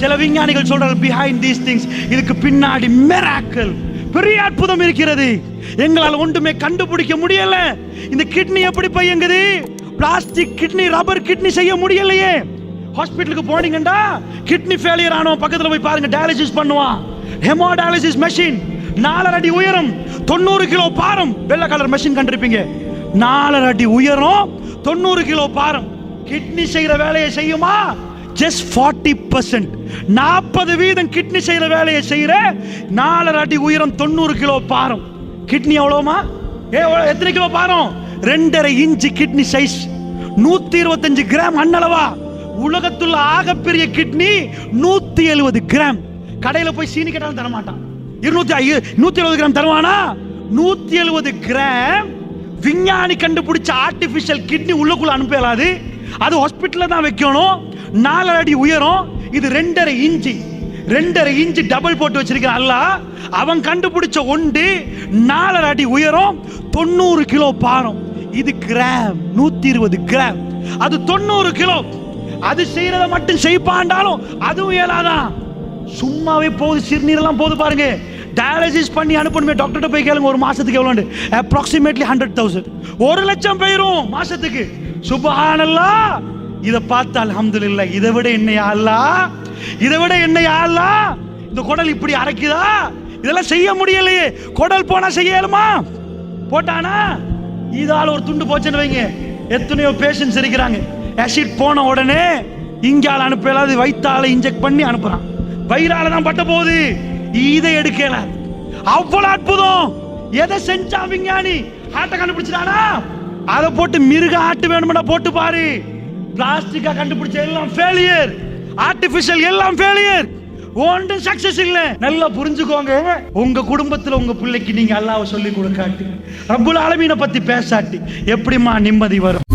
சில விஞ்ஞானிகள் சொல்றாங்க பிஹைண்ட் தீஸ் திங்ஸ் இதுக்கு பின்னாடி மெராக்கள் பெரிய அற்புதம் இருக்கிறது. எங்களால் ஒன்றுமே கண்டுபிடிக்க முடியல. இந்த கிட்னி எப்படி பையங்குது? பிளாஸ்டிக் கிட்னி ரப்பர் கிட்னி செய்ய முடியலையே. ஹாஸ்பிட்டலுக்கு போனீங்கடா கிட்னி ஃபெயிலியர் ஆனவன் பக்கத்தில் போய் பாருங்க டயாலிசிஸ் பண்ணுவான். ஹெமோடயாலிசிஸ் மெஷின் நாலரை அடி உயரம் தொண்ணூறு கிலோ பாரம். வெள்ளை கலர் மெஷின் கண்டிருப்பீங்க. நாலரை அடி உயரம் தொண்ணூறு கிலோ பாரம். கிட்னி செய்கிற வேலையை செய்யுமா? ஜஸ்ட் ஃபார்ட்டி பர்சன்ட் நாற்பது வீதம் கிட்னி செய்கிற வேலையை செய்கிற நாலரை அடி உயரம் தொண்ணூறு கிலோ பாரம். கிட்னி எவ்வளோமா ஏ எத்தனை கிலோ பாரம்? ரெண்டரை இன்ச்சு கிட்னி சைஸ் நூற்றி இருபத்தஞ்சு கிராம் அண்ணளவா உலகத்துள்ள ஆகப்பெரிய கிட்னி நூற்றி எழுபது கிராம். கடையில் போய் சீனி கேட்டாலும் தரமாட்டான். இருநூத்தி ஐ- நூற்றி எழுபது கிராம் தருவானா? நூற்றி எழுபது கிராம் விஞ்ஞானி கண்டுபிடிச்ச ஆர்டிஃபிஷியல் கிட்னி உள்ளுக்குள்ள அனுப்பலாது அது ஹாஸ்பிட்டலில் தான் வைக்கணும். நாலரை அடி உயரம் இது ரெண்டரை இஞ்சி ரெண்டரை இன்ச்சு டபுள் போட்டு வச்சிருக்கான் அல்ல அவன் கண்டுபிடிச்ச ஒன்று நாலரை அடி உயரம் தொண்ணூறு கிலோ பாரம் இது கிராம் நூத்தி இருபது கிராம். அது தொண்ணூறு கிலோ. அது செய்யறத மட்டும் செய்ப்பாண்டாலும் அதுவும் இயலாதான் சும்மாவே போகுது சிறுநீரெல்லாம் போகுது பாருங்க. டயாலிசிஸ் பண்ணி அனுப்பணுமே டாக்டர்கிட்ட போய் கேளுங்க ஒரு மாசத்துக்கு எவ்வளோண்டு அப்ராக்சிமேட்லி ஹண்ட்ரட் தௌசண்ட் ஒரு லட்சம் போயிரும் மாசத்துக்கு. சுபஹானல்லா இதை பார்த்து இல்லை இதை விட என்னையா அல்லா? இதை விட என்னையா அல்லா? இந்த குடல் இப்படி அரைக்குதா? இதெல்லாம் செய்ய முடியலையே. குடல் போனா செய்யலுமா போட்டானா? இதால ஒரு துண்டு போச்சுன்னு வைங்க. எத்தனையோ பேஷண்ட்ஸ் இருக்கிறாங்க. ஆசிட் போன உடனே இங்கால அனுப்பல அது வயிற்றால இன்ஜெக்ட் பண்ணி அனுப்புறான். வயிறால தான் பட்ட போகுது. இதை எடுக்கல. அவ்வளவு அற்புதம். எதை செஞ்சா விஞ்ஞானி? ஆட்டை கண்டுபிடிச்சிட்டானா? அதை போட்டு மிருக ஆட்டு வேணும்னா போட்டு பாரு. பிளாஸ்டிக்கா கண்டுபிடிச்ச எல்லாம் ஃபெயிலியர் ஆர்டிபிஷியல் எல்லாம் ஃபெயிலியர் ஒன்றும் சக்சஸ் இல்லை. நல்லா புரிஞ்சுக்கோங்க. உங்க குடும்பத்துல உங்க பிள்ளைக்கு நீங்க அல்லாவை சொல்லி கொடுக்காட்டி ரப்புல் ஆலமீனை பத்தி பேசாட்டி எப்படிம்மா நிம்மதி வரும்?